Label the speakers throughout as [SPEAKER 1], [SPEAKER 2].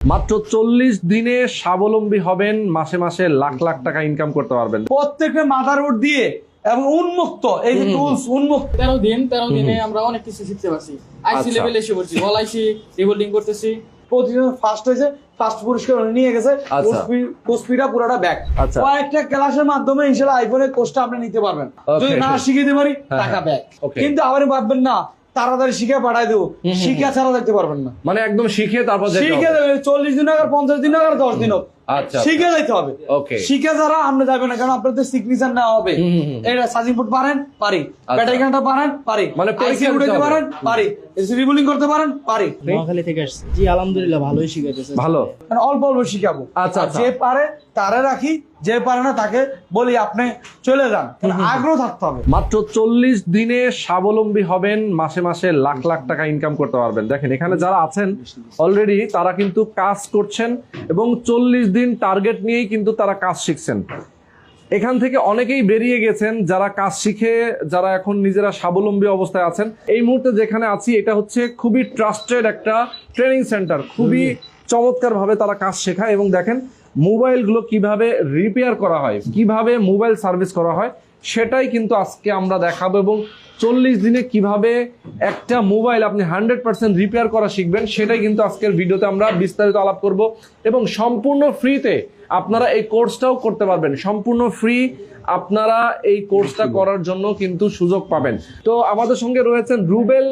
[SPEAKER 1] মাত্র চল্লিশ দিনে স্বাবলম্বী হবেন মাসে মাসে লাখ লাখ টাকা ইনকাম করতে পারবেন
[SPEAKER 2] প্রত্যেকটা মাদারবোর্ড দিয়ে এবং উন্মুক্ত এই যে টুলস উন্মুক্ত
[SPEAKER 3] তেরো দিন তেরো দিনে আমরা অনেক কিছু শিখতে পারছি আইসি
[SPEAKER 1] আচ্ছা।
[SPEAKER 3] লেভেলে এসে পড়ছি অল আইসি রিবোল্ডিং করতেছি
[SPEAKER 2] প্রতিদিন ফার্স্ট হয়েছে ফার্স্ট পুরস্কার নিয়ে গেছে
[SPEAKER 1] আচ্ছা।
[SPEAKER 2] পুরোটা ব্যাক
[SPEAKER 1] আচ্ছা।
[SPEAKER 2] কয়েকটা ক্লাসের মাধ্যমে ইনশাআল্লাহ আইফোনের কোর্সটা আপনি নিতে পারবেন যদি না
[SPEAKER 1] okay.
[SPEAKER 2] শিখে দিতে পারি
[SPEAKER 1] হ্যাঁ,
[SPEAKER 2] টাকা। ব্যাক কিন্তু আবার ভাববেন না তাড়াতাড়ি শিখে পাঠাই দেবো। শিখে ছাড়া দেখতে পারবেন না।
[SPEAKER 1] মানে একদম শিখে তারপর
[SPEAKER 2] শিখে চল্লিশ দিন আগে পঞ্চাশ দিন আগে আর দশ দিন হোক।
[SPEAKER 1] আচ্ছা
[SPEAKER 2] শিখে যাইতে হবে। শিখে যারা আপনি যাবেন না কারণ আপনাদের সিগনেচার নেওয়া হবে। এটা সাজিং পারেন পারি।
[SPEAKER 1] আচ্ছা।
[SPEAKER 2] ব্যাটারি গানটা পারেন পারি।
[SPEAKER 1] মানে।
[SPEAKER 2] পারেন পারি। এসিবি বুলিং করতে পারেন? পারি।
[SPEAKER 4] নোয়াখালী থেকে আসছি। জি আলহামদুলিল্লাহ ভালোই শিখাইতেছে।
[SPEAKER 1] ভালো।
[SPEAKER 2] মানে অল্প অল্প শিখাবো।
[SPEAKER 1] আচ্ছা, আচ্ছা।
[SPEAKER 2] যে পারে তারে রাখি। যে পারে না তাকে বলি আপনি চলে যান। আগ্রহ থাকতে হবে।
[SPEAKER 1] মাত্র চল্লিশ দিনে স্বাবলম্বী হবেন মাসে মাসে লাখ লাখ টাকা ইনকাম করতে পারবেন। দেখেন এখানে যারা আছেন অলরেডি তারা কিন্তু কাজ করছেন এবং চল্লিশ দিন টার্গেট নিয়েই কিন্তু তারা কাজ শিখছেন। এখান থেকে অনেকেই বেরিয়ে গেছেন যারা কাজ শিখে যারা এখন নিজেরা স্বাবলম্বী অবস্থায় আছেন। এই মুহূর্তে যেখানে আছি এটা হচ্ছে খুবই ট্রাস্টেড একটা ট্রেনিং সেন্টার খুবই চমৎকারভাবে তারা কাজ শেখায় এবং দেখেন মোবাইলগুলো কীভাবে রিপেয়ার করা হয় কীভাবে মোবাইল সার্ভিস করা হয় সেটাই কিন্তু আজকে আমরা দেখাবো এবং চল্লিশ দিনে কীভাবে একটা মোবাইল আপনি হান্ড্রেড পার্সেন্ট রিপেয়ার করা শিখবেন সেটাই কিন্তু আজকের ভিডিওতে আমরা বিস্তারিত আলাপ করব এবং সম্পূর্ণ ফ্রিতে আপনারা এই কোর্সটাও করতে পারবেন। সম্পূর্ণ ফ্রি আপনারা এই কোর্সটা করার জন্য কিন্তু সুযোগ পাবেন। তো আমাদের সঙ্গে রয়েছেন Rubel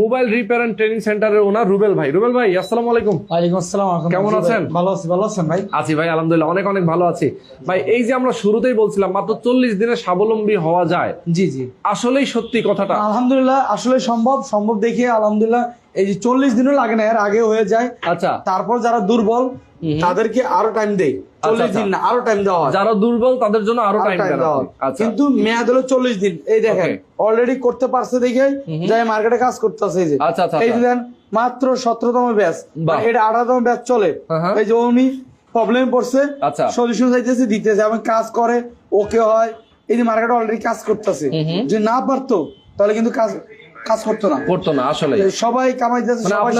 [SPEAKER 1] mobile repair and training সেন্টারের ওনার রুবেল ভাই। রুবেল ভাই আসসালামু আলাইকুম।
[SPEAKER 2] ওয়ালাইকুম আসসালাম।
[SPEAKER 1] কেমন আছেন?
[SPEAKER 2] ভালো আছি ভালো আছেন ভাই?
[SPEAKER 1] আছি ভাই আলহামদুলিল্লাহ অনেক অনেক ভালো আছি। ভাই এই যে আমরা শুরুতেই বলছিলাম মাত্র চল্লিশ দিনে স্বাবলম্বী হওয়া যায়।
[SPEAKER 2] জি জি।
[SPEAKER 1] আসলেই সত্যি কথাটা?
[SPEAKER 2] আলহামদুলিল্লাহ আসলে সম্ভব সম্ভব দেখিয়ে আলহামদুলিল্লাহ এই যে চল্লিশ দিনও লাগে না এর আগে হয়ে যায়।
[SPEAKER 1] আচ্ছা।
[SPEAKER 2] তারপর যারা দুর্বল তাদেরকে আরও টাইম দেয় চল্লিশ
[SPEAKER 1] আচ্ছা।
[SPEAKER 2] দিন না আরও টাইম দেওয়া হয়।
[SPEAKER 1] যারা দুর্বল তাদের জন্য
[SPEAKER 2] আরও
[SPEAKER 1] টাইম
[SPEAKER 2] দেওয়া হয়।
[SPEAKER 1] আচ্ছা।
[SPEAKER 2] কিন্তু মেয়াদ হলো চল্লিশ দিন। এই দেখেন অলরেডি করতে পারছে দেখে যাই মার্কেটে কাজ করতেছে এই যে।
[SPEAKER 1] আচ্ছা, আচ্ছা,
[SPEAKER 2] এই যে
[SPEAKER 1] আচ্ছা।
[SPEAKER 2] দেন মাত্র সতেরোতম ব্যাচ
[SPEAKER 1] বাহ।
[SPEAKER 2] এটা আঠারোতম ব্যাচ চলে।
[SPEAKER 1] হ্যাঁ।
[SPEAKER 2] এই যে উনি প্রবলেম পড়ছে
[SPEAKER 1] আচ্ছা।
[SPEAKER 2] সলিউশন চাইতেছে দিতেছে। এবং কাজ করে ওকে হয়। এই যে মার্কেটে অলরেডি কাজ করতেছে। যদি না পারতো তাহলে কিন্তু কাজ কাজ করতো না।
[SPEAKER 1] করতো না আসলে
[SPEAKER 2] সবাই কামাইতেছে
[SPEAKER 1] মানে
[SPEAKER 2] সবাই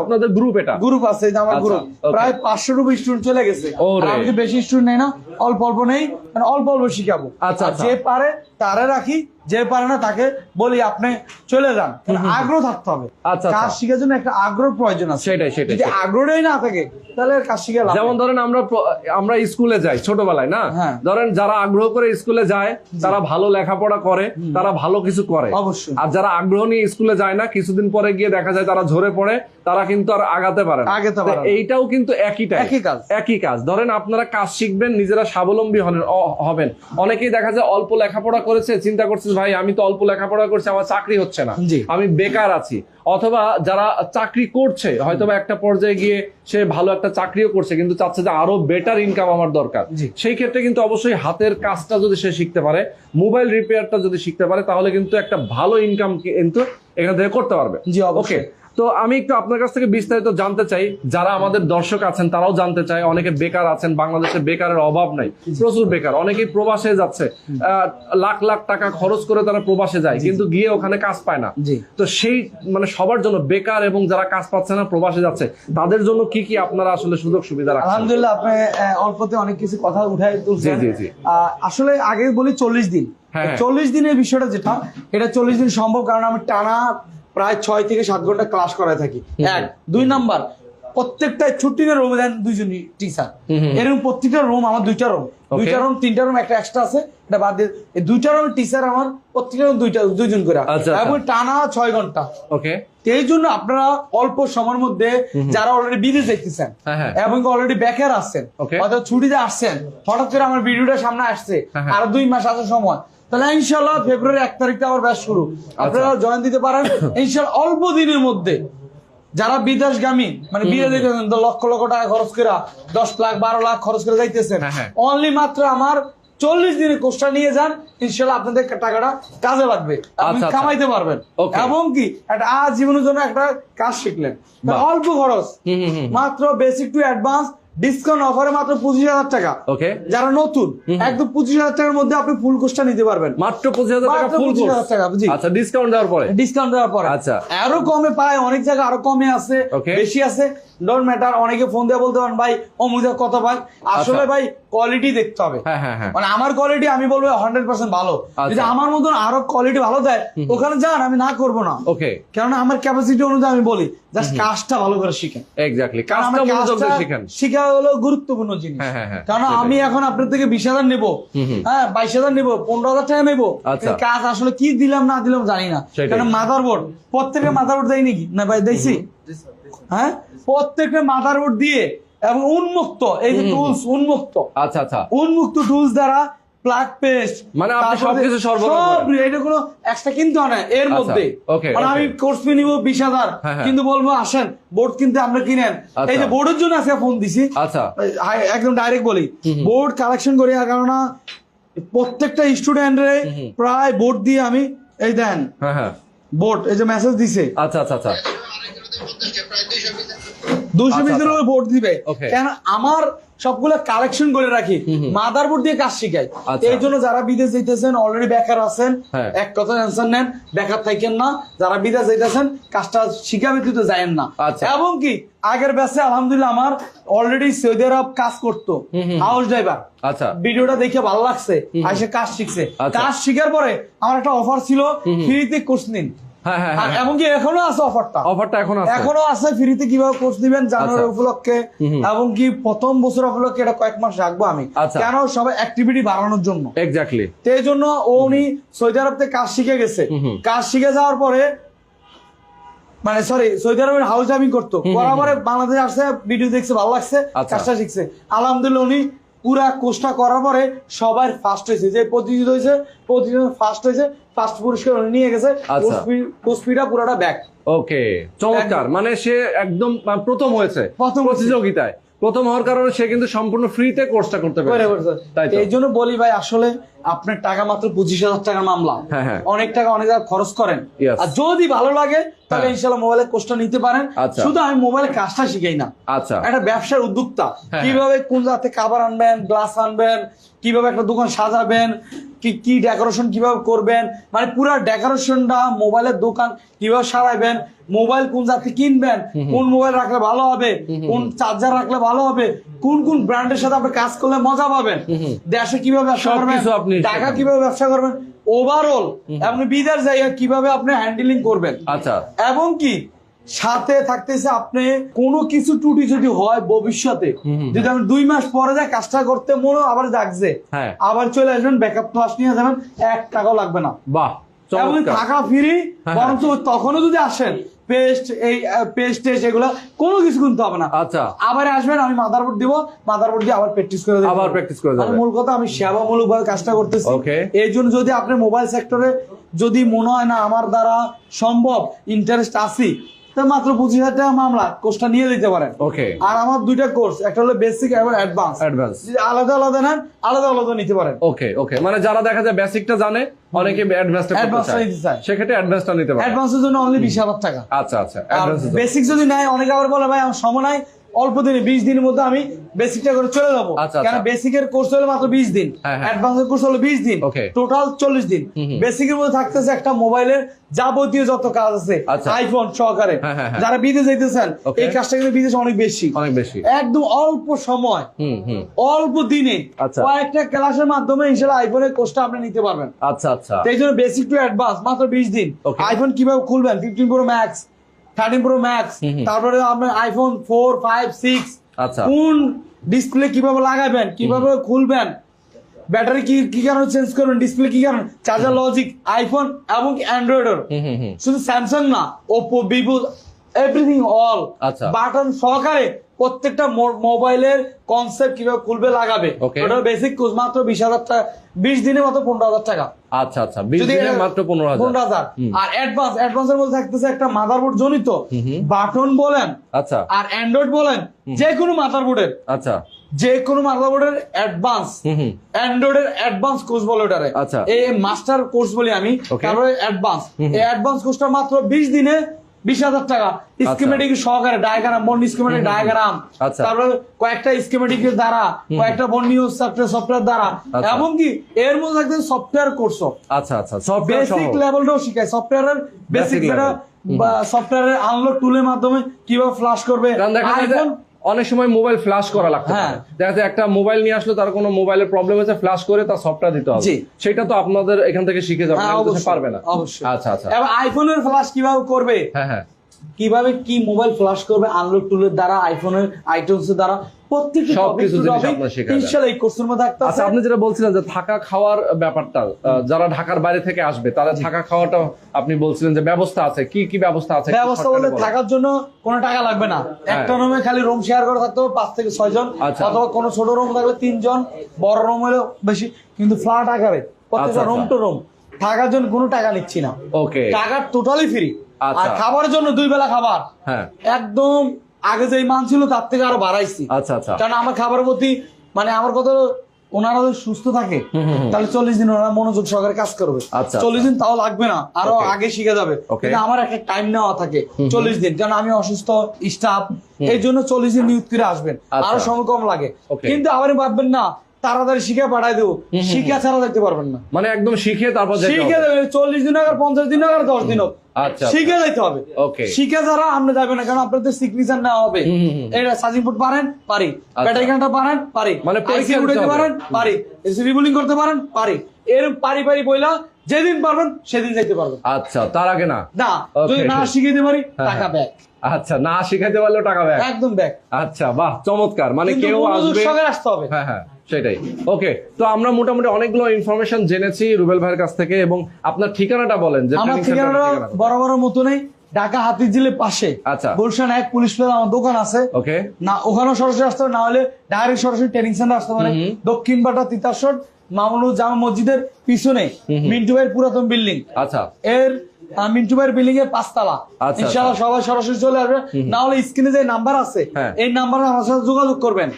[SPEAKER 1] আপনাদের গ্রুপ এটা?
[SPEAKER 2] গ্রুপ আছে আমার
[SPEAKER 1] আচ্ছা,
[SPEAKER 2] গ্রুপ প্রায় পাঁচশো রুপি স্টুডেন্ট চলে গেছে। আমি বেশি স্টুডেন্ট নেই না অল্প অল্প নেই মানে অল্প অল্প শিখাবো।
[SPEAKER 1] আচ্ছা, আচ্ছা।
[SPEAKER 2] যে পারে তারে রাখি যে পারে না তাকে বলি আপনি চলে যান। আগ্রহ থাকতে হবে।
[SPEAKER 1] আচ্ছা,
[SPEAKER 2] কাজ
[SPEAKER 1] আচ্ছা।
[SPEAKER 2] শিখার জন্য একটা আগ্রহ প্রয়োজন আছে।
[SPEAKER 1] সেটাই, সেটাই,
[SPEAKER 2] যদি। আগ্রহই না থাকে তাহলে কাজ শিখে
[SPEAKER 1] যেমন ধরেন আমরা আমরা স্কুলে যাই ছোটবেলায় না?
[SPEAKER 2] হ্যাঁ।
[SPEAKER 1] ধরেন যারা আগ্রহ করে স্কুলে যায় তারা ভালো লেখাপড়া করে তারা ভালো কিছু করে।
[SPEAKER 2] অবশ্যই।
[SPEAKER 1] আর যারা আগ্রহ নিয়ে স্কুলে যায় না কিছুদিন পরে গিয়ে দেখা যায় তারা ঝরে পড়ে তারা কিন্তু আর আগাতে পারে না। এইটাও কিন্তু একই
[SPEAKER 2] একই কাজ।
[SPEAKER 1] একই কাজ। ধরেন আপনারা কাজ শিখবেন নিজেরা স্বাবলম্বী হবেন। অনেকেই দেখা যায় অল্প লেখাপড়া করেছে চিন্তা করছে ভাই আমি তো অল্প লেখাপড়া করছি আমার চাকরি হচ্ছে না। আমি বেকার আছি। অথবা যারা চাকরি করছে হয়তো একটা পর্যায়ে গিয়ে সে ভালো একটা চাকরিও করছে কিন্তু চাচ্ছে যে আরও বেটার ইনকাম আমার দরকার। সেই ক্ষেত্রে কিন্তু অবশ্যই হাতের কাজটা যদি সে শিখতে পারে মোবাইল রিপেয়ারটা যদি শিখতে পারে তাহলে কিন্তু একটা ভালো ইনকাম কিন্তু এখান থেকে করতে পারবে।
[SPEAKER 2] জি।
[SPEAKER 1] ওকে তো আমি একটু আপনার কাছ থেকে বিস্তারিত জানতে চাই। যারা আমাদের দর্শক আছেন তারাও জানতে চায়। অনেকে বেকার আছেন বাংলাদেশে বেকারের অভাব নাই। প্রচুর বেকার। অনেকেই প্রবাসে যাচ্ছে। লাখ লাখ টাকা খরচ করে তারা প্রবাসে যায় কিন্তু গিয়ে ওখানে কাজ পায় না। তো সেই মানে সবার জন্য বেকার এবং যারা কাজ পাচ্ছে না প্রবাসে যাচ্ছে তাদের জন্য কি কি আপনারা আসলে সুযোগ সুবিধা রাখছেন?
[SPEAKER 2] আলহামদুলিল্লাহ আপনি অল্পতে অনেক কিছু কথা উঠাই তুলছেন। আসলে আগে বলি চল্লিশ দিন।
[SPEAKER 1] হ্যাঁ, হ্যাঁ।
[SPEAKER 2] চল্লিশ দিনের বিষয়টা যেটা এটা চল্লিশ দিন সম্ভব কারণ আমি টানা প্রায় ছয় থেকে সাত ঘণ্টা ক্লাস করায় থাকি। এক। দুই নাম্বার প্রত্যেকটা ছুটির রুমে দেন দুইজন টিচার এরকম প্রত্যেকটা রুম আমার দুইটা রুম দুইটা রুম তিনটা রুম একটা এক্সট্রা আছে এটা বাদ দিয়ে দুইটা রুম টিচার আমার প্রত্যেকটা দুইটা দুইজন করে
[SPEAKER 1] আচ্ছা, আচ্ছা।
[SPEAKER 2] এবং টানা ছয় ঘণ্টা।
[SPEAKER 1] ওকে
[SPEAKER 2] এই জন্য আপনারা অল্প সময়ের মধ্যে যারা অলরেডি বিদেশ দেখতেছেন
[SPEAKER 1] হ্যাঁ, হ্যাঁ।
[SPEAKER 2] এবং অলরেডি বেকার আসছেন. অর্থাৎ ছুটিতে আসছেন হঠাৎ করে আমার ভিডিওটা সামনে আসছে
[SPEAKER 1] হ্যাঁ।
[SPEAKER 2] আর দুই মাস আসার সময়। তাহলে ইনশাল্লাহ ফেব্রুয়ারি এক তারিখ থেকে আবার ব্যাস শুরু
[SPEAKER 1] আচ্ছা।
[SPEAKER 2] আপনারা জয়েন দিতে পারেন ইনশাল্লাহ অল্প দিনের মধ্যে যারা বিদেশগামী মানে বিদেশ যেতেছেন লক্ষ লক্ষ টাকা খরচ করে দশ লাখ বারো লাখ খরচ করে যাইতেছেন
[SPEAKER 1] হ্যাঁ, হ্যাঁ।
[SPEAKER 2] অনলি মাত্র আমার চল্লিশ দিনের কোর্সটা নিয়ে যান ইনশাল্লাহ আপনাদের টাকাটা কাজে লাগবে আপনি
[SPEAKER 1] আচ্ছা, আচ্ছা।
[SPEAKER 2] কামাইতে পারবেন. এবং কি একটা আজ জীবনের জন্য একটা কাজ শিখলেন অল্প খরচ। মাত্র বেসিক টু অ্যাডভান্স ডিসকাউন্ট অফারে মাত্র পঁচিশ হাজার টাকা।
[SPEAKER 1] ওকে
[SPEAKER 2] যারা নতুন একদম পঁচিশ হাজার টাকার মধ্যে আপনি ফুল কোর্সটা নিতে পারবেন।
[SPEAKER 1] মাত্র পঁচিশ হাজার টাকা ফুল
[SPEAKER 2] 25,000 টাকা, জি।
[SPEAKER 1] আচ্ছা ডিসকাউন্ট দেওয়ার পরে?
[SPEAKER 2] ডিসকাউন্ট দেওয়ার পরে।
[SPEAKER 1] আচ্ছা।
[SPEAKER 2] আরও কমে পায় অনেক জায়গায় আরও কমে আছে বেশি আছে। ডোন্ট ম্যাটার অনেকে ফোন দিয়ে বলতে পারেন ভাই অমুদা কত ভাই? আসলে
[SPEAKER 1] আচ্ছা।
[SPEAKER 2] ভাই কোয়ালিটি দেখতে হবে।
[SPEAKER 1] হ্যাঁ হ্যাঁ হ্যাঁ।
[SPEAKER 2] মানে আমার কোয়ালিটি আমি বলব হান্ড্রেড পার্সেন্ট ভালো।
[SPEAKER 1] আচ্ছা।
[SPEAKER 2] যদি আমার মতন আরও কোয়ালিটি ভালো দেয় ওখানে যান আমি না করব না।
[SPEAKER 1] ওকে
[SPEAKER 2] কেননা আমার ক্যাপাসিটি অনুযায়ী আমি বলি জাস্ট কাজটা ভালো করে শিখেন।
[SPEAKER 1] এক্স্যাক্টলি কাজটা শিখেন।
[SPEAKER 2] শিখা হলো গুরুত্বপূর্ণ জিনিস।
[SPEAKER 1] হ্যাঁ, হ্যাঁ, হ্যাঁ,
[SPEAKER 2] কারণ আমি এখন আপনার থেকে বিশ হাজার নেব? হ্যাঁ বাইশ হাজার নেব পনেরো হাজার টাকা নেব।
[SPEAKER 1] আচ্ছা।
[SPEAKER 2] কাজ আসলে কি দিলাম না দিলাম জানি না। কারণ মাদার বোর্ড প্রত্যেকটা মাদার বোর্ড দেয় নাকি? না ভাই দেখছি হ্যাঁ? প্রত্যেকটা মাদার বোর্ড দিয়ে এবং উন্মুক্ত এই যে টুলস উন্মুক্ত।
[SPEAKER 1] আচ্ছা আচ্ছা।
[SPEAKER 2] উন্মুক্ত টুলস দ্বারা প্লাগ পেস্ট
[SPEAKER 1] মানে আপনি সবকিছু
[SPEAKER 2] সব এটা কোনো এক্সট্রা কিনতে হয় না এর
[SPEAKER 1] আচ্ছা,
[SPEAKER 2] মধ্যে। মানে আমি কোর্স ফি নিবো বিশ হাজার
[SPEAKER 1] হ্যাঁ, হ্যাঁ।
[SPEAKER 2] কিন্তু বলব আসেন বোর্ড কিনতে আমরা কিনেন।
[SPEAKER 1] আচ্ছা।
[SPEAKER 2] এই যে বোর্ডের জন্য আজকে ফোন দিছি।
[SPEAKER 1] আচ্ছা।
[SPEAKER 2] একদম ডাইরেক্ট বলি। বোর্ড কালেকশন করি কারণ প্রত্যেকটা স্টুডেন্টরে প্রায় বোর্ড দিয়ে আমি এই দেন
[SPEAKER 1] হ্যাঁ হ্যাঁ।
[SPEAKER 2] বোর্ড এই যে মেসেজ দিছে।
[SPEAKER 1] আচ্ছা আচ্ছা আচ্ছা।
[SPEAKER 2] দুশো
[SPEAKER 1] আচ্ছা,
[SPEAKER 2] পিসের
[SPEAKER 1] আচ্ছা।
[SPEAKER 2] বোর্ড দিবে। কেন আমার সবগুলো কালেকশন করে রাখি। মাদারবোর্ড দিয়ে কাজ শিখাই।
[SPEAKER 1] আচ্ছা।
[SPEAKER 2] এই জন্য যারা বিদেশ যাইতেছেন অলরেডি বেকার আছেন
[SPEAKER 1] হ্যাঁ।
[SPEAKER 2] এক কথা অ্যান্সার নেন বেকার থাকেন না। যারা বিদেশ যাইতেছেন কাজটা শিখা ব্যতীত যায়েন না।
[SPEAKER 1] আচ্ছা।
[SPEAKER 2] এবং কি আগের ব্যাচে আলহামদুলিল্লাহ আমার অলরেডি সৌদি আরব কাজ করতো। হাউস ড্রাইভার
[SPEAKER 1] আচ্ছা।
[SPEAKER 2] ভিডিওটা দেখে ভালো লাগছে। আইসে কাজ শিখছে।
[SPEAKER 1] আচ্ছা।
[SPEAKER 2] কাজ শিখার পরে আমার একটা অফার ছিল ফ্রিতে কোর্স নিন। আর
[SPEAKER 1] হ্যাঁ।
[SPEAKER 2] এমনকি এখনও আছে অফারটা।
[SPEAKER 1] অফারটা এখন আছে।
[SPEAKER 2] এখনও আছে ফ্রিতে কীভাবে কোর্স দিবেন জানুয়ারি। উপলক্ষে এবং প্রথম বছর উপলক্ষে এটা কয়েক মাস রাখব আমি। কেন? সবাই অ্যাক্টিভিটি বাড়ানোর জন্য।
[SPEAKER 1] এক্স্যাক্টলি
[SPEAKER 2] তো এই জন্য ও উনি সৌদি আরব থেকে কাজ শিখে গেছে। কাজ শিখে যাওয়ার পরে মানে সরি সৌদি আরবের হাউস করতো। করার পরে বাংলাদেশে আসছে ভিডিও দেখছে ভালো লাগছে
[SPEAKER 1] আচ্ছা।
[SPEAKER 2] কাজটা শিখছে। আলহামদুলিল্লাহ উনি পুরা কোর্সটা করার পরে সবার ফার্স্ট হয়েছে। যে প্রতিযোগিতা হয়েছে প্রতিযোগিতা ফার্স্ট হয়েছে ফার্স্ট পুরস্কার নিয়ে গেছে।
[SPEAKER 1] আচ্ছা।
[SPEAKER 2] কোর্স ফিটা পুরাটা ব্যাক
[SPEAKER 1] ওকে চমৎকার। মানে সে একদম প্রথম হয়েছে
[SPEAKER 2] প্রথম হয়েছে।
[SPEAKER 1] প্রতিযোগিতায়। প্রথম হওয়ার কারণে সে কিন্তু সম্পূর্ণ ফ্রিতে কোর্সটা করতে পারে তাই
[SPEAKER 2] এই জন্য বলি ভাই আসলে আপনার টাকা মাত্র পঁচিশ হাজার টাকার মামলা।
[SPEAKER 1] হ্যাঁ, হ্যাঁ।
[SPEAKER 2] অনেক টাকা অনেক খরচ করেন। আর যদি ভালো লাগে তাহলে। ইনশাল্লাহ মোবাইলে কোর্সটা নিতে পারেন।
[SPEAKER 1] আচ্ছা।
[SPEAKER 2] শুধু আমি মোবাইলে কাজটা শিখাই না।
[SPEAKER 1] আচ্ছা।
[SPEAKER 2] একটা ব্যবসার উদ্যোক্তা।
[SPEAKER 1] হ্যাঁ।
[SPEAKER 2] কীভাবে কোন জাতে খাবার আনবেন গ্লাস আনবেন কীভাবে একটা দোকান সাজাবেন কি কি ডেকোরেশন কীভাবে করবেন? মানে পুরো ডেকোরেশনটা মোবাইলের দোকান কীভাবে সারাইবেন? মোবাইল কোন জাতি কিনবেন? কোন মোবাইল রাখলে ভালো হবে? কোন চার্জার রাখলে ভালো হবে? কোন কোন ব্র্যান্ডের সাথে আপনি কাজ করলে মজা পাবেন? দেশে কীভাবে ব্যবসা করবেন? টাকা কীভাবে ব্যবসা করবেন? ওভারঅল আপনি বিদার জায়গা কীভাবে আপনি হ্যান্ডেলিং করবেন?
[SPEAKER 1] আচ্ছা।
[SPEAKER 2] এবং কি সাথে থাকতেছে আপনি কোনো কিছু ত্রুটি যদি হয় ভবিষ্যতে যদি আমি দুই মাস পরে যা কাজটা করতে মনে আবার ডাকছে
[SPEAKER 1] হ্যাঁ।
[SPEAKER 2] আবার চলে আসবেন ব্যাকআপ ক্লাস নিয়ে যাবেন এক টাকাও লাগবে না।
[SPEAKER 1] বাহ
[SPEAKER 2] টাকা ফ্রি
[SPEAKER 1] হ্যাঁ।
[SPEAKER 2] বরঞ্চ তখনও যদি আসেন পেস্ট এই পেস্ট টেস্ট এগুলো কোনো কিছু কিনতে হবে না।
[SPEAKER 1] আচ্ছা।
[SPEAKER 2] আবার আসবেন আমি মাদারবোর্ড দিব মাদারবোর্ড দিয়ে আবার প্র্যাকটিস করে দেবো
[SPEAKER 1] আবার practice করে যাবে।
[SPEAKER 2] মূল কথা আমি সেবামূলক ভাবে কাজটা করতেছি। এই জন্য যদি আপনি মোবাইল সেক্টরে যদি মনে হয় না আমার দ্বারা সম্ভব ইন্টারেস্ট আসি তো মাত্র পঁচিশ হাজার টাকা মামলা কোর্সটা নিয়ে দিতে পারেন।
[SPEAKER 1] ওকে
[SPEAKER 2] আর আমার দুইটা কোর্স একটা হলো বেসিক এবং অ্যাডভান্স
[SPEAKER 1] অ্যাডভান্স
[SPEAKER 2] আলাদা আলাদা নেন আলাদা আলাদা নিতে পারেন।
[SPEAKER 1] ওকে ওকে মানে যারা দেখা যায় বেসিকটা জানে অনেকে অ্যাডভান্সটা
[SPEAKER 2] নিতে চায়।
[SPEAKER 1] সেক্ষেত্রে অ্যাডভান্সটা নিতে পারে
[SPEAKER 2] অ্যাডভান্সের জন্য অনলি বিশ হাজার টাকা।
[SPEAKER 1] আচ্ছা আচ্ছা।
[SPEAKER 2] বেসিক যদি নেয় অনেকে আবার বলে ভাই আমার সময় নাই অল্প দিনে বিশ দিনের মধ্যে আমি বেসিকটা করে চলে যাব।
[SPEAKER 1] আচ্ছা,
[SPEAKER 2] কেন
[SPEAKER 1] আচ্ছা।
[SPEAKER 2] বেসিকের কোর্স হলো মাত্র বিশ দিন।
[SPEAKER 1] হ্যাঁ, হ্যাঁ।
[SPEAKER 2] অ্যাডভান্সের কোর্স হলো বিশ দিন। টোটাল চল্লিশ দিন। বেসিকের মধ্যে থাকতেছে একটা মোবাইলের যাবতীয় যত কাজ আছে
[SPEAKER 1] আচ্ছা।
[SPEAKER 2] আইফোন সহকারে।
[SPEAKER 1] হ্যাঁ, হ্যাঁ।
[SPEAKER 2] যারা বিদেশ যাইতেছেন এই কাজটা কিন্তু বিদেশে অনেক বেশি।
[SPEAKER 1] অনেক বেশি।
[SPEAKER 2] একদম অল্প সময়। অল্প দিনে
[SPEAKER 1] আচ্ছা।
[SPEAKER 2] কয়েকটা ক্লাসের মাধ্যমে ইনশাল্লাহ আইফোনের কোর্সটা আপনি নিতে পারবেন।
[SPEAKER 1] আচ্ছা আচ্ছা।
[SPEAKER 2] এই জন্য বেসিক টু অ্যাডভান্স মাত্র বিশ দিন। আইফোন কীভাবে খুলবেন? Fifteen pro max thirteen pro max তারপরে আপনার আইফোন ফোর ফাইভ সিক্স। কোন ডিসপ্লে কীভাবে লাগাবেন কীভাবে খুলবেন ব্যাটারি কি কি কারণে চেঞ্জ করবেন ডিসপ্লে কি কারণে? চার্জার লজিক আইফোন এবং অ্যান্ড্রয়েডের শুধু স্যামসাং না ওপো ভিভো এভরিথিং অল
[SPEAKER 1] আচ্ছা।
[SPEAKER 2] বাটন সহকারে প্রত্যেকটা মোবাইলের কনসেপ্ট কীভাবে খুলবে লাগাবে ওটা বেসিক কোর্স মাত্র বিশ হাজার টাকা বিশ দিনের মতো পনেরো হাজার টাকা।
[SPEAKER 1] আচ্ছা আচ্ছা বিশ দিনে মাত্র পনেরো হাজার।
[SPEAKER 2] পনেরো হাজার। আর অ্যাডভান্স অ্যাডভান্স এর মধ্যে থাকতেছে একটা মাদারবোর্ড জনিত। বাটন বলেন
[SPEAKER 1] আচ্ছা।
[SPEAKER 2] আর অ্যান্ড্রয়েড বলেন যে কোনো মাদারবোর্ডের
[SPEAKER 1] আচ্ছা।
[SPEAKER 2] যে কোনো মাদারবোর্ডের অ্যাডভান্স অ্যান্ড্রয়েডের অ্যাডভান্স কোর্স বলে ওটারে।
[SPEAKER 1] আচ্ছা।
[SPEAKER 2] এই মাস্টার কোর্স বলি আমি. তারপরে অ্যাডভান্স এই অ্যাডভান্স কোর্সটা মাত্র বিশ দিনে বিশ হাজার টাকা স্কিমেটিক সহকারে ডায়াগ্রাম বন স্কিমেটিক ডায়াগ্রাম
[SPEAKER 1] আচ্ছা।
[SPEAKER 2] তারপরে কয়েকটা স্কিমেটিকের দ্বারা কয়েকটা বন্ডিও সফটওয়্যার সফটওয়্যার দ্বারা।
[SPEAKER 1] এমনকি
[SPEAKER 2] এবং কি এর মধ্যে একদম সফটওয়্যার কোর্স
[SPEAKER 1] আচ্ছা আচ্ছা সফটওয়্যার
[SPEAKER 2] বেসিক লেভেলটাও শিখায়। সফটওয়্যারের বেসিক। সফটওয়্যারের আনলক টুলের মাধ্যমে কীভাবে ফ্লাশ করবে।
[SPEAKER 1] কারণ অনেক সময় মোবাইল ফ্ল্যাশ করা লাগতো
[SPEAKER 2] হ্যাঁ।
[SPEAKER 1] দেখা যায় একটা মোবাইল নিয়ে আসলো তার কোনো মোবাইলের প্রবলেম হয়েছে ফ্ল্যাশ করে তার সফটটা দিতে হবে। সেটা তো আপনাদের এখান থেকে শিখে যাবে
[SPEAKER 2] হ্যাঁ,
[SPEAKER 1] পারবে না।
[SPEAKER 2] অবশ্যই।
[SPEAKER 1] আচ্ছা আচ্ছা।
[SPEAKER 2] এবার আইফোনের ফ্ল্যাশ কীভাবে করবে?
[SPEAKER 1] হ্যাঁ হ্যাঁ।
[SPEAKER 2] কীভাবে কি মোবাইল ফ্লাশ করবে আনলক টুলের দ্বারা আইফোনের আইটেমস দ্বারা প্রত্যেকটা
[SPEAKER 1] সবকিছু জিনিস আপনার শেখা
[SPEAKER 2] ইনশাআল্লাহ এই কোর্সের মধ্যে একটা
[SPEAKER 1] আচ্ছা আপনি যেটা বলছিলেন যে থাকা খাওয়ার ব্যাপারটা যারা ঢাকার বাইরে থেকে আসবে তাদের থাকা খাওয়াটা আপনি বলছিলেন যে ব্যবস্থা আছে কি কি ব্যবস্থা আছে?
[SPEAKER 2] ব্যবস্থা
[SPEAKER 1] shortcut এ
[SPEAKER 2] বলে
[SPEAKER 1] বলেন।
[SPEAKER 2] থাকার জন্য কোনো টাকা লাগবে না। একটা রুমে খালি রুম শেয়ার করে থাকতে হবে পাঁচ থেকে ছয় জন
[SPEAKER 1] আচ্ছা।
[SPEAKER 2] অথবা কোনো ছোট রুম থাকলে তিনজন বড় রুম হলে বেশি কিন্তু ফ্ল্যাট আকারে প্রত্যেকটা রুম। টু রুম থাকার জন্য কোনো টাকা নিচ্ছি না।
[SPEAKER 1] ওকে
[SPEAKER 2] টাকা টোটালি ফ্রি। আর খাবারের জন্য দুই বেলা খাবার।
[SPEAKER 1] হ্যাঁ।
[SPEAKER 2] একদম আগে যেই মান ছিল তার থেকে আরও বাড়াইছি।
[SPEAKER 1] আচ্ছা আচ্ছা।
[SPEAKER 2] কারণ আমার খাবারের প্রতি মানে আমার কত ওনারা যদি সুস্থ থাকে তাহলে চল্লিশ দিন ওনারা মনোযোগ সহকারে কাজ করবে।
[SPEAKER 1] আচ্ছা,
[SPEAKER 2] চল্লিশ দিন তাও লাগবে না
[SPEAKER 1] আরও
[SPEAKER 2] আগে শিখে যাবে। কিন্তু আমার একটা টাইম নেওয়া থাকে চল্লিশ দিন। কারণ আমি অসুস্থ স্টাফ এই জন্য চল্লিশ দিন নিয়োগ করে আসবেন।
[SPEAKER 1] আচ্ছা।
[SPEAKER 2] আরও সময় কম লাগে। কিন্তু আবার ভাববেন না তাড়াতাড়ি শিখে পাঠাই দেবো। শিখে ছাড়া দেখতে পারবেন না।
[SPEAKER 1] মানে একদম শিখে তারপর
[SPEAKER 2] শিখে চল্লিশ দিন আর পঞ্চাশ দিন আর দশ দিন হোক।
[SPEAKER 1] আচ্ছা
[SPEAKER 2] শিখে যাইতে হবে। শিখে যারা আপনি যাবেন না কারণ আপনাদের সিগনেচার নেওয়া হবে। এটা সাজিং ফুড পারেন পারি।
[SPEAKER 1] আচ্ছা।
[SPEAKER 2] ব্যাটারি গানটা পারেন পারি।
[SPEAKER 1] মানে
[SPEAKER 2] পারেন পারি। এসিবি বুলিং করতে পারেন পারি। এরকম পারি পারি বইলা যেদিন পারবেন সেদিন যাইতে পারবেন।
[SPEAKER 1] আচ্ছা তার আগে না?
[SPEAKER 2] না. যদি না শিখিয়ে পারি
[SPEAKER 1] হ্যাঁ,
[SPEAKER 2] টাকা। ব্যাক
[SPEAKER 1] আচ্ছা না শিখাতে পারলেও টাকা ব্যাক
[SPEAKER 2] একদম ব্যাক
[SPEAKER 1] আচ্ছা বাহ চমৎকার। মানে কেউ আসবে
[SPEAKER 2] আসতে হবে।
[SPEAKER 1] হ্যাঁ হ্যাঁ। সেটাই। ওকে তো আমরা মোটামুটি অনেকগুলো ইনফরমেশন জেনেছি রুবেল ভাইয়ের কাছ থেকে এবং আপনার ঠিকানাটা বলেন যে
[SPEAKER 2] আমার ঠিকানাটা বড় মতনই ঢাকা হাতিঝিলের পাশে।
[SPEAKER 1] আচ্ছা।
[SPEAKER 2] গুলশান এক পুলিশ প্লাজা আমার দোকান আছে।
[SPEAKER 1] ওকে
[SPEAKER 2] না ওখানেও সরাসরি আসতে হবে না হলে ডাইরেক্ট সরাসরি ট্রেনিং সেন্টার আসতে পারে। দক্ষিণ বাটা তিতাসর মামুনুর জামা মসজিদের পিছনে মিন্টু ভাইয়ের পুরাতন বিল্ডিং
[SPEAKER 1] আচ্ছা।
[SPEAKER 2] এর মিন্টু ভাইয়ের বিল্ডিং এর পাঁচতলা
[SPEAKER 1] আচ্ছা,
[SPEAKER 2] ইনশাআল্লাহ সবাই সরাসরি চলে আসবে না হলে স্ক্রিনে যে নাম্বার আছে
[SPEAKER 1] হ্যাঁ।
[SPEAKER 2] এই নাম্বারে আমার সাথে যোগাযোগ করবেন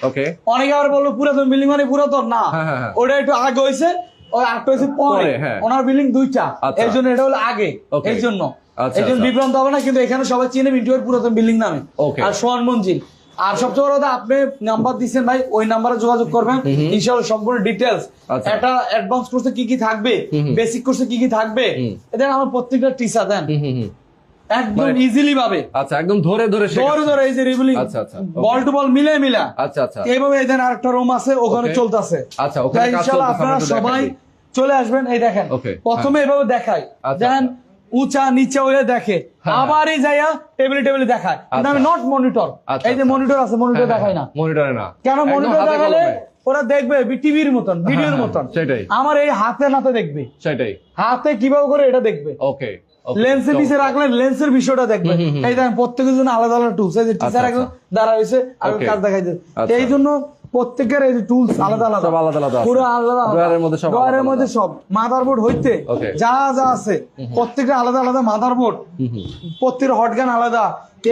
[SPEAKER 2] অনেকে আবার বলল পুরাতন বিল্ডিং মানে পুরাতন না
[SPEAKER 1] হ্যাঁ, হ্যাঁ।
[SPEAKER 2] ওটা একটু আগে হয়েছে ওই আরেকটা হয়েছে পরে। ওনার বিল্ডিং দুইটা
[SPEAKER 1] আচ্ছা।
[SPEAKER 2] এই জন্য এটা হলো আগে. এই জন্য
[SPEAKER 1] আচ্ছা,
[SPEAKER 2] এই জন্য
[SPEAKER 1] আচ্ছা।
[SPEAKER 2] বিভ্রান্ত হবে না কিন্তু এখানে সবাই চিনে মিন্টু ভাইয়ের পুরাতন বিল্ডিং নামে. আর সোয়ান মঞ্জিল আর সবচেয়ে বড় কথা আপনি নাম্বার দিচ্ছেন ভাই ওই নাম্বারে যোগাযোগ করবেন। ইনশাআল্লাহ সম্পূর্ণ ডিটেলস। একটা অ্যাডভান্স কোর্সে কি কি থাকবে বেসিক কোর্সে কি কি থাকবে এটা আমার প্রত্যেকটা টিচার দেন। একদম
[SPEAKER 1] মানে-
[SPEAKER 2] ইজিলি
[SPEAKER 1] আচ্ছা একদম ধরে ধরে।
[SPEAKER 2] ধরে ধরে এই যে রিবলিং
[SPEAKER 1] আচ্ছা, আচ্ছা,
[SPEAKER 2] বল টু বল মিলে মিলা।
[SPEAKER 1] আচ্ছা আচ্ছা।
[SPEAKER 2] এইভাবে এই আরেকটা রুম আছে ওখানে চলতেছে।
[SPEAKER 1] আচ্ছা, ওখানে
[SPEAKER 2] ইনশাআল্লাহ আপনারা সবাই চলে আসবেন এই দেখেন। প্রথমে এভাবে দেখাই।
[SPEAKER 1] আচ্ছা,
[SPEAKER 2] দেন
[SPEAKER 1] আচ্ছা।
[SPEAKER 2] উঁচা নিচে হয়ে দেখে।
[SPEAKER 1] হ্যাঁ,
[SPEAKER 2] আবার এই যাইয়া টেবিলে টেবিলে দেখায়। কিন্তু আমি
[SPEAKER 1] আচ্ছা।
[SPEAKER 2] নট মনিটর
[SPEAKER 1] আচ্ছা,
[SPEAKER 2] এই যে
[SPEAKER 1] আচ্ছা।
[SPEAKER 2] মনিটর আছে মনিটর দেখায় না।
[SPEAKER 1] মনিটরে না।
[SPEAKER 2] কেন মনিটর দেখালে ওরা দেখবে টিভির মতন ভিডিওর
[SPEAKER 1] হ্যাঁ,
[SPEAKER 2] মতন।
[SPEAKER 1] সেটাই।
[SPEAKER 2] আমার এই হাতে নাতে দেখবে।
[SPEAKER 1] সেটাই।
[SPEAKER 2] হাতে কীভাবে করে এটা দেখবে?
[SPEAKER 1] ওকে
[SPEAKER 2] লেন্সের নিচে রাখলে লেন্সের বিষয়টা দেখবে। এই দেখেন প্রত্যেকের জন্য আলাদা আলাদা টুলস এই যে টিচার
[SPEAKER 1] আচ্ছা,
[SPEAKER 2] একদম দাঁড়া হয়েছে আর কাজ দেখাইছে
[SPEAKER 1] আচ্ছা।
[SPEAKER 2] এই জন্য প্রত্যেকের এই টুলস আলাদা আলাদা।
[SPEAKER 1] সব আলাদা আলাদা
[SPEAKER 2] পুরো আলাদা
[SPEAKER 1] ড্রয়ারের মধ্যে সব
[SPEAKER 2] ড্রয়ারের মধ্যে সব। মাদারবোর্ড হইতে যা যা আছে প্রত্যেকটা আলাদা আলাদা মাদারবোর্ড প্রত্যেকটা হটগান আলাদা।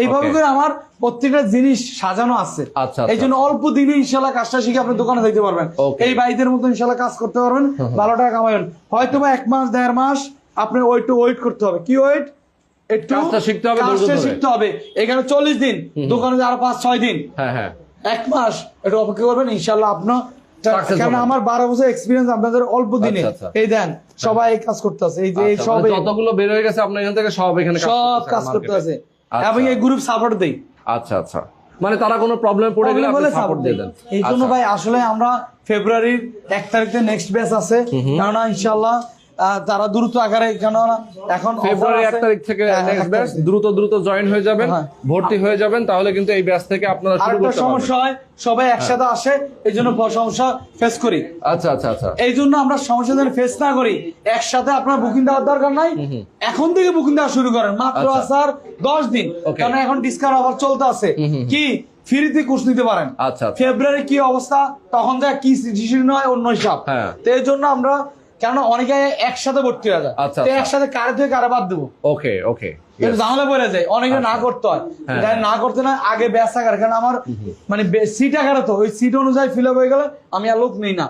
[SPEAKER 2] এইভাবে করে আমার প্রত্যেকটা জিনিস সাজানো আছে।
[SPEAKER 1] আচ্ছা,
[SPEAKER 2] এই জন্য অল্প দিনে ইনশাল্লাহ কাজটা শিখে আপনি দোকানে দিতে পারবেন। এই ভাইদের মতো ইনশাল্লাহ কাজ করতে পারবেন। ভালো টাকা কামাবেন হয়তো বা এক মাস দেড় মাস আপনি ওয়েট ওয়েট করতে হবে। কি ওয়েট? একটু
[SPEAKER 1] শিখতে হবে।
[SPEAKER 2] শিখতে হবে। এখানে চল্লিশ দিন দোকানে আরও পাঁচ ছয় দিন।
[SPEAKER 1] হ্যাঁ হ্যাঁ।
[SPEAKER 2] এক মাস একটু অপেক্ষা করবেন ইনশাল্লাহ আপনার কারণ আমার বারো বছর এক্সপিরিয়েন্স আপনাদের অল্প দিনে।
[SPEAKER 1] আচ্ছা, আচ্ছা।
[SPEAKER 2] এই দেন সবাই এই কাজ করতে আছে এই যে
[SPEAKER 1] আচ্ছা,
[SPEAKER 2] সব
[SPEAKER 1] মানে যতগুলো বের হয়ে গেছে আপনার এখান থেকে সব এখানে
[SPEAKER 2] সব কাজ করতে আছে।
[SPEAKER 1] আচ্ছা।
[SPEAKER 2] এবং এই গ্রুপ সাপোর্ট দেই।
[SPEAKER 1] আচ্ছা আচ্ছা। মানে তারা কোনো প্রবলেম পড়ে গেলে আপনি সাপোর্ট দিয়ে দেন।
[SPEAKER 2] এই জন্য
[SPEAKER 1] আচ্ছা।
[SPEAKER 2] ভাই আসলে আমরা ফেব্রুয়ারির এক তারিখে নেক্সট ব্যাচ আছে। কেননা ইনশাল্লাহ তারা দ্রুত আকারে কেননা এখন
[SPEAKER 1] ফেব্রুয়ারি এক তারিখ থেকে
[SPEAKER 2] হ্যাঁ,
[SPEAKER 1] নেক্সট ব্যাচ দ্রুত দ্রুত জয়েন হয়ে যাবেন
[SPEAKER 2] হ্যাঁ।
[SPEAKER 1] ভর্তি হয়ে যাবেন তাহলে কিন্তু এই ব্যাচ থেকে আপনারা শুরু করতে
[SPEAKER 2] সমস্যা হয় সবাই একসাথে আসে এই জন্য সমস্যা ফেস করি।
[SPEAKER 1] আচ্ছা আচ্ছা আচ্ছা।
[SPEAKER 2] এই জন্য আমরা সমস্যা যেন ফেস না করি একসাথে আপনার বুকিং দেওয়ার দরকার নাই। এখন থেকে বুকিং দেওয়া শুরু করেন মাত্র
[SPEAKER 1] আচ্ছা।
[SPEAKER 2] আসার দশ দিন. কারণ এখন ডিসকাউন্ট অফার চলতে আছে। কি? ফ্রিতে কোর্স নিতে পারেন।
[SPEAKER 1] আচ্ছা, আচ্ছা।
[SPEAKER 2] ফেব্রুয়ারি কি অবস্থা? তখন যা কি ডিসিশন হয় অন্য হিসাব।
[SPEAKER 1] হ্যাঁ।
[SPEAKER 2] তো এই জন্য আমরা কেন অনেকে একসাথে ভর্তি হয়ে যায়।
[SPEAKER 1] আচ্ছা,
[SPEAKER 2] তো
[SPEAKER 1] আচ্ছা।
[SPEAKER 2] একসাথে কারে থেকে কারে বাদ দেবো?
[SPEAKER 1] ওকে ওকে
[SPEAKER 2] ঝামেলা পড়ে যায়। অনেকে না করতে হয়।
[SPEAKER 1] হ্যাঁ।
[SPEAKER 2] না করতে না আগে ব্যাস কারণ আমার মানে সিট আকারে তো। ওই সিট অনুযায়ী ফিল আপ হয়ে গেলে আমি আর লোক নেই না।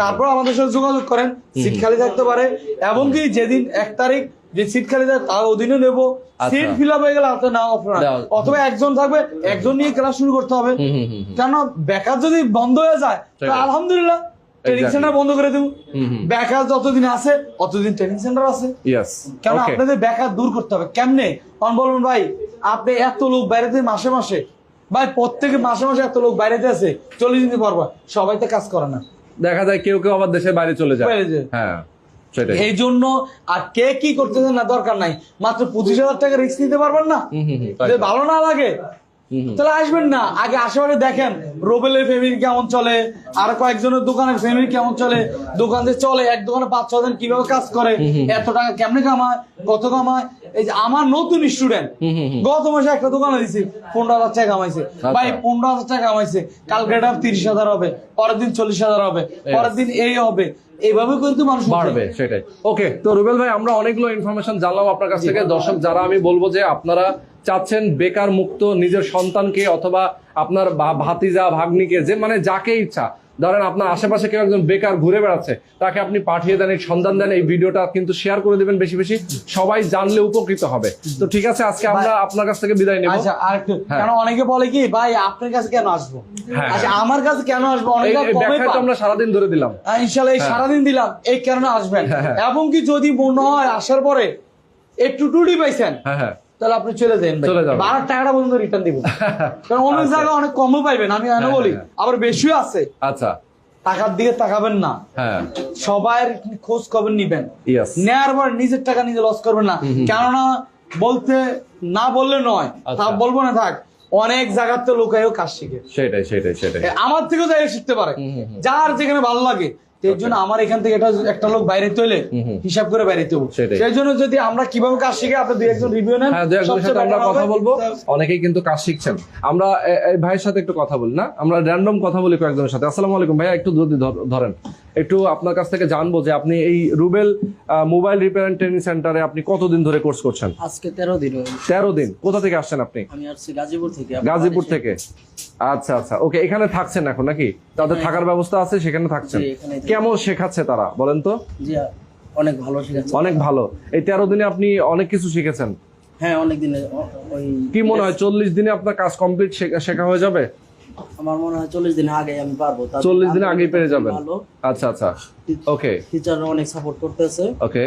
[SPEAKER 2] তারপর আমাদের সাথে যোগাযোগ করেন। সিট খালি থাকতে পারে। এবং কি যেদিন এক তারিখ যে সিট খালি থাকে তার অধীনে নেব।
[SPEAKER 1] আচ্ছা।
[SPEAKER 2] সিট ফিল আপ হয়ে গেলে আপনার নাও অপশন অথবা একজন থাকবে একজন নিয়ে ক্লাস শুরু করতে হবে। কেন বেকার যদি বন্ধ হয়ে যায় আলহামদুলিল্লাহ ট্রেনিং সেন্টার বন্ধ করে দেবো। বেকার যতদিন আছে অতদিন ট্রেনিং সেন্টার আছে। আপনাদের বেকার দূর করতে হবে। কেমনে? কারণ বলুন ভাই আপনি এত লোক বাইরেতে মাসে মাসে ভাই প্রত্যেকে মাসে মাসে এত লোক বাইরেতে আছে চল্লিশ দিন পারবা সবাই তো কাজ করে না।
[SPEAKER 1] দেখা যায় কেউ কেউ আবার দেশের বাইরে চলে যায়। হ্যাঁ
[SPEAKER 2] এই জন্য আর কে কি করতেছে না দরকার নাই। মাত্র পঁচিশ হাজার টাকা রিস্ক নিতে পারবেন না। ভালো না লাগে। তাহলে আসবেন না। আগে আশেপাশে দেখেন রোবেলের ফ্যামিলি কেমন চলে আর কয়েকজনের দোকানের ফ্যামিলি কেমন চলে দোকান যে চলে এক দোকানে পাঁচ ছ জন কীভাবে কাজ করে এত টাকা কেমনে কামায় কত কামায়? এই যে আমার নতুন স্টুডেন্ট। গত মাসে একটা দোকানে দিছি পনেরো হাজার টাকা কামাইছে। ভাই পনেরো হাজার টাকা কামাইছে। কালকে এটা তিরিশ হাজার হবে পরের দিন চল্লিশ হাজার হবে পরের দিন এই হবে। এইভাবে কিন্তু মানুষ
[SPEAKER 1] বাড়বে সেটাই। ওকে তো রুবেল ভাই আমরা অনেকগুলো ইনফরমেশন জানলাম আপনার কাছ থেকে। দর্শক যারা আমি বলব যে আপনারা চাচ্ছেন বেকার মুক্ত নিজের সন্তানকে অথবা আপনার ভাতিজা ভাগ্নিকে যে মানে যাকে ইচ্ছা। ধরেন আপনার আশেপাশে কেউ একজন বেকার ঘুরে বেড়াচ্ছে তাকে আপনি পাঠিয়ে দেন এই সন্ধান দেন এই ভিডিওটা কিন্তু শেয়ার করে দিবেন বেশি বেশি। সবাই জানলে উপকৃত হবে। তো ঠিক আছে আজকে আমরা আপনার কাছ থেকে বিদায় নেব।
[SPEAKER 2] আচ্ছা আর একটু
[SPEAKER 1] হ্যাঁ।
[SPEAKER 2] কারণ অনেকে বলে কি ভাই আপনার কাছে কেন আসব?
[SPEAKER 1] হ্যাঁ,
[SPEAKER 2] আচ্ছা
[SPEAKER 1] হ্যাঁ।
[SPEAKER 2] আমার কাছে কেন আসব?
[SPEAKER 1] এই
[SPEAKER 2] অনেকে কমে পান
[SPEAKER 1] আমরা সারাদিন ধরে দিলাম।
[SPEAKER 2] আহ, ইনশাল্লাহ এই। সারাদিন দিলাম এই কারণে আসবেন। এবং কি যদি মনে হয় আসার পরে একটু টুটি পাইছেন
[SPEAKER 1] হ্যাঁ হ্যাঁ।
[SPEAKER 2] তাহলে আপনি চলে যান
[SPEAKER 1] চলে যাবেন।
[SPEAKER 2] বারো টাকাটা পর্যন্ত রিটার্ন দিব। কারণ অনেক
[SPEAKER 1] আচ্ছা।
[SPEAKER 2] জায়গায় অনেক কমও পাইবেন আমি এনে
[SPEAKER 1] হ্যাঁ,
[SPEAKER 2] বলি।
[SPEAKER 1] হ্যাঁ।
[SPEAKER 2] আবার বেশিও আছে।
[SPEAKER 1] আচ্ছা।
[SPEAKER 2] টাকার দিকে তাকাবেন না।
[SPEAKER 1] হ্যাঁ।
[SPEAKER 2] সবার খোঁজ খবর নিবেন। নেয়ার পর নিজের টাকা নিজে লস করবেন না। কেননা বলতে না বললে নয়।
[SPEAKER 1] আচ্ছা।
[SPEAKER 2] তা বলব না থাক। অনেক জায়গার তো লোকায়ও কাজ শিখে।
[SPEAKER 1] সেটাই সেটাই সেটাই।
[SPEAKER 2] আমার থেকেও যাই শিখতে পারে। যার যেখানে ভালো লাগে। এর জন্য আমার এখান থেকে এটা একটা লোক বাইরে তোলে। হিসাব করে বাইরে সেই জন্য যদি আমরা কীভাবে কাজ শিখে আপনি দুই একজন রিভিউ নেন
[SPEAKER 1] হ্যাঁ দু একজনের সাথে আমরা কথা বলব। অনেকেই কিন্তু কাজ শিখছেন। আমরা এই ভাইয়ের সাথে একটু কথা বলি না? আমরা র্যান্ডম কথা বলি কয়েকজনের সাথে। আসসালামু আলাইকুম ভাইয়া একটু যদি ধরেন। একটু আপনার কাছ থেকে জানব যে আপনি এই Rubel mobile repair and training সেন্টারে আপনি কতদিন ধরে কোর্স করছেন?
[SPEAKER 4] আজকে তেরো দিন হলো।
[SPEAKER 1] তেরো দিন। কোথা থেকে আসছেন আপনি?
[SPEAKER 4] আমি আসছি গাজীপুর থেকে
[SPEAKER 1] গাজীপুর থেকে। আচ্ছা আচ্ছা। ওকে এখানে থাকছেন এখন নাকি? তাদের থাকার ব্যবস্থা আছে সেখানে থাকছেন। কেমন শেখাচ্ছে তারা বলেন তো?
[SPEAKER 4] জি অনেক ভালো শিখাচ্ছে।
[SPEAKER 1] অনেক ভালো। এই তেরো দিনে আপনি অনেক কিছু শিখেছেন।
[SPEAKER 4] হ্যাঁ অনেক দিনে ওই
[SPEAKER 1] কি মনে হয় চল্লিশ দিনে আপনার কাজ কমপ্লিট শেখা হয়ে যাবে?
[SPEAKER 4] আমার মনে হয় চল্লিশ দিন আগে আমি পারব।
[SPEAKER 1] চল্লিশ দিনে আগেই পেরে যাবেন। আচ্ছা আচ্ছা। ওকে
[SPEAKER 4] অনেক সাপোর্ট করতেছে।
[SPEAKER 1] ওকে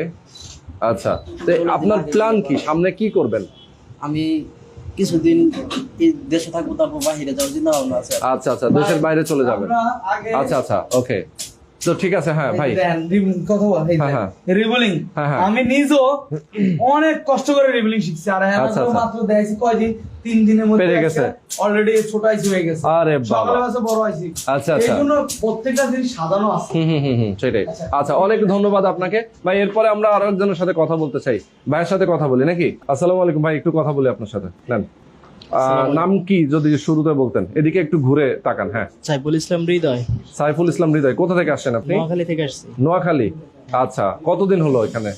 [SPEAKER 1] আচ্ছা। তো আপনার প্ল্যান কি? সামনে কি করবেন?
[SPEAKER 4] আমি কিছুদিন দেশে থাকব তারপর বাহিরে যাওয়ার চিন্তা ভাবনা আছে।
[SPEAKER 1] আচ্ছা আচ্ছা। দেশের বাইরে চলে যাবেন। আচ্ছা আচ্ছা। ওকে তো ঠিক আছে হ্যাঁ ভাই।
[SPEAKER 2] কথা বল
[SPEAKER 1] হ্যাঁ, হ্যাঁ।
[SPEAKER 2] রিভিলিং
[SPEAKER 1] হ্যাঁ।
[SPEAKER 2] আমি নিজেও অনেক কষ্ট করে রিভিলিং শিখছি আর
[SPEAKER 1] আচ্ছা, আচ্ছা।
[SPEAKER 2] মাত্র দেখছি কয়দিন? তিন দিনের মধ্যে
[SPEAKER 1] পেরে গেছে।
[SPEAKER 2] অলরেডি ছোট আইসি হয়ে গেছে।
[SPEAKER 1] আরে বাবা।
[SPEAKER 2] বড় আইসি।
[SPEAKER 1] আচ্ছা, আচ্ছা।
[SPEAKER 2] জন্য প্রত্যেকটা জিনিস সাজানো আছে।
[SPEAKER 1] হুম হুম হুম সেটাই। আচ্ছা। অনেক ধন্যবাদ আপনাকে। ভাই এরপরে আমরা আরও একজনের সাথে কথা বলতে চাই। ভাইয়ের সাথে কথা বলি নাকি? আসসালামু আলাইকুম ভাই একটু কথা বলি আপনার সাথে। নেন। নাম কি যদি শুরুতে বলতেন? এদিকে একটু ঘুরে তাকান হ্যাঁ।
[SPEAKER 4] সাইফুল ইসলাম হৃদয়।
[SPEAKER 1] সাইফুল ইসলাম হৃদয় কোথা থেকে আসছেন আপনি?
[SPEAKER 4] নোয়াখালী থেকে আসছি।
[SPEAKER 1] নোয়াখালী। আচ্ছা কতদিন হলো এখানে?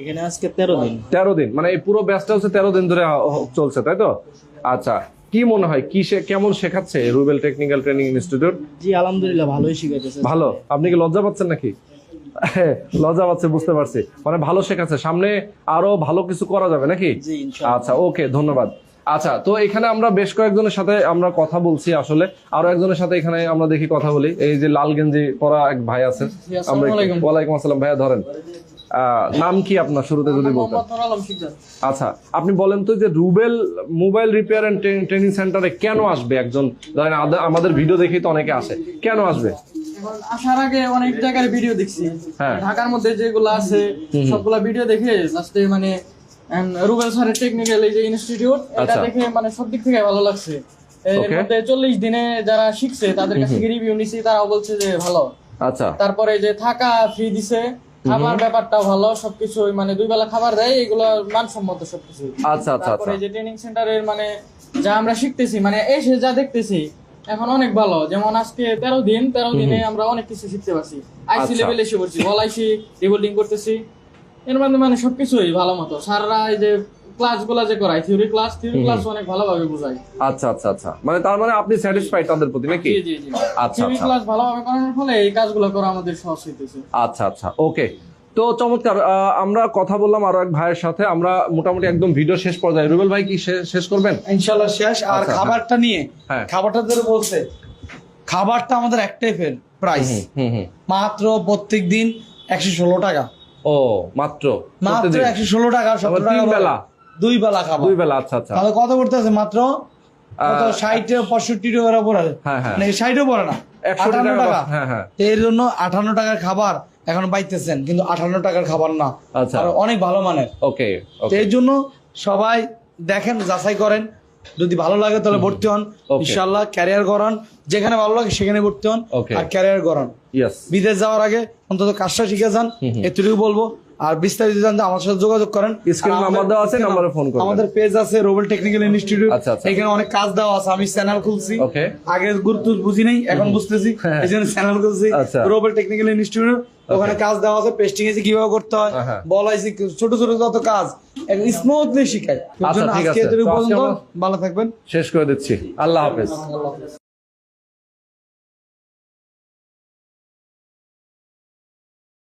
[SPEAKER 4] এখানে আজকে তেরো দিন।
[SPEAKER 1] তেরো দিন মানে এই পুরো ব্যাচটা হচ্ছে তেরো দিন ধরে চলছে তাই তো? আচ্ছা কি মনে হয় কি সে কেমন শেখাচ্ছে রুবেল টেকনিক্যাল ট্রেনিং ইনস্টিটিউট?
[SPEAKER 4] জি আলহামদুলিল্লাহ ভালোই শিখাইতেছে।
[SPEAKER 1] ভালো? আপনি কি লজ্জা পাচ্ছেন নাকি? লজ্জা পাচ্ছে বুঝতে পারছি। মানে ভালো শেখাচ্ছে সামনে আরও ভালো কিছু করা যাবে নাকি?
[SPEAKER 4] জি ইনশাআল্লাহ।
[SPEAKER 1] আচ্ছা ওকে ধন্যবাদ। আচ্ছা তো এখানে আমরা বেশ কয়েকজনের সাথে আমরা কথা বলছি আসলে। আরও একজনের সাথে এখানে আমরা দেখি কথা বলি। এই যে লাল গেঞ্জি পরা এক ভাই আছে। আমরা। ওয়ালাইকুম আসসালাম। ভাইয়া ধরেন। নাম কি আপনার শুরুতে যদি বলতেন? আচ্ছা আপনি বলেন তো যে Rubel mobile repair and training সেন্টারে কেন আসবে একজন? ধরেন আমাদের ভিডিও দেখেই তো অনেকে আসে। কেন আসবে?
[SPEAKER 3] আসার আগে অনেক জায়গার ভিডিও দেখছি।
[SPEAKER 1] হ্যাঁ।
[SPEAKER 3] ঢাকার মধ্যে যেগুলো আছে সবগুলা ভিডিও দেখে লাস্টে মানে রুবেল স্যারের টেকনিক্যাল এই যে ইনস্টিটিউট এটা
[SPEAKER 1] আচ্ছা।
[SPEAKER 3] দেখে মানে সব দিক থেকে ভালো লাগছে। এর মধ্যে চল্লিশ দিনে যারা শিখছে তাদের কাছ থেকে রিভিউ নিছি তারাও বলছে যে ভালো।
[SPEAKER 1] আচ্ছা।
[SPEAKER 3] তারপরে যে থাকা ফ্রি দিছে খাবার ব্যাপারটাও ভালো সবকিছু মানে দুই বেলা খাবার দেয় এগুলো মানসম্মত সবকিছু।
[SPEAKER 1] আচ্ছা আচ্ছা
[SPEAKER 3] তারপরে
[SPEAKER 1] আচ্ছা।
[SPEAKER 3] যে ট্রেনিং সেন্টারের মানে যা আমরা শিখতেছি মানে এসে যা দেখতেছি এখন অনেক ভালো। যেমন আজকে তেরো দিন তেরো দিনে আমরা অনেক কিছু শিখতে পারছি। আইসি
[SPEAKER 1] আচ্ছা।
[SPEAKER 3] লেভেল এসে পড়ছি বল আইসি রিবোল্ডিং করতেছি। এর মধ্যে মানে সবকিছুই ভালো মতো। স্যাররা এই যে ক্লাসগুলা যে করায় থিওরি ক্লাস থিওরি ক্লাস অনেক ভালোভাবে বোঝায়।
[SPEAKER 1] আচ্ছা আচ্ছা আচ্ছা। মানে তার মানে আপনি স্যাটিসফাইড তাদের প্রতি নাকি?
[SPEAKER 3] জি জি জি।
[SPEAKER 1] আচ্ছা,
[SPEAKER 3] থিওরি
[SPEAKER 1] আচ্ছা।
[SPEAKER 3] ক্লাস ভালোভাবে করানোর ফলে এই কাজগুলো করা আমাদের সহজ হইতেছে।
[SPEAKER 1] আচ্ছা আচ্ছা। ওকে তো চমৎকার আহ, আমরা কথা বললাম আরও এক ভাইয়ের সাথে। আমরা মোটামুটি একদম ভিডিও শেষ পর্যায়ে। রুবেল ভাই কি শেষ করবেন?
[SPEAKER 2] ইনশাল্লাহ শেষ। আর
[SPEAKER 1] আচ্ছা,
[SPEAKER 2] খাবারটা নিয়ে
[SPEAKER 1] হ্যাঁ।
[SPEAKER 2] খাবারটা ধরে বলছে খাবারটা আমাদের একটাই ফের প্রাইস
[SPEAKER 1] হুম হুম।
[SPEAKER 2] মাত্র প্রত্যেক দিন একশো ষোলো টাকা।
[SPEAKER 1] ও মাত্র?
[SPEAKER 2] মাত্র একশো ষোলো টাকা সত্তর টাকা
[SPEAKER 1] বেলা?
[SPEAKER 2] দুই বেলা খাবার।
[SPEAKER 1] দুই বেলা আচ্ছা আচ্ছা।
[SPEAKER 2] তাহলে কত করতে আছে মাত্র? ষাট পঁয়ষট্টি টাকা পড়ে
[SPEAKER 1] হ্যাঁ, হ্যাঁ।
[SPEAKER 2] মানে ষাটও পড়ে না। আটান্ন
[SPEAKER 1] টাকা। হ্যাঁ হ্যাঁ।
[SPEAKER 2] এর জন্য আটান্ন টাকার খাবার এখন পাইতেছেন কিন্তু আটান্ন টাকার খাবার না।
[SPEAKER 1] আচ্ছা।
[SPEAKER 2] অনেক ভালো মানের।
[SPEAKER 1] ওকে
[SPEAKER 2] এর জন্য সবাই দেখেন যাচাই করেন। যদি ভালো লাগে তাহলে ভর্তি হন। ইনশাল্লাহ ক্যারিয়ার করান যেখানে ভালো লাগে সেখানে ভর্তি হন। আর ক্যারিয়ার করান বিদেশ যাওয়ার আগে অন্তত কাজটা শিখে যান। এটুকু বলব। আর বিস্তারিত জানতে আমার সাথে যোগাযোগ করেন
[SPEAKER 1] number
[SPEAKER 2] আমাদের-
[SPEAKER 1] দেওয়া আছে, এ phone করবেন।
[SPEAKER 2] আমাদের পেজ আছে রোবেল টেকনিক্যাল ইনস্টিটিউট। এখানে অনেক কাজ দেওয়া আছে। আমি চ্যানেল খুলছি. আগে গুরুত্ব বুঝি নাই এখন বুঝতেছি।
[SPEAKER 1] হ্যাঁ।
[SPEAKER 2] এই জন্য চ্যানেল খুলছি। রোবেল টেকনিক্যাল ইনস্টিটিউট ওখানে কাজ দেওয়া আছে পেস্টিং এসে কীভাবে করতে হয় বলাইছি। ছোট ছোট যত কাজ স্মুথলি শিখায়।
[SPEAKER 1] আচ্ছা,
[SPEAKER 2] আজকে পর্যন্ত ভালো থাকবেন।
[SPEAKER 1] শেষ করে দিচ্ছি। আল্লাহ হাফেজ।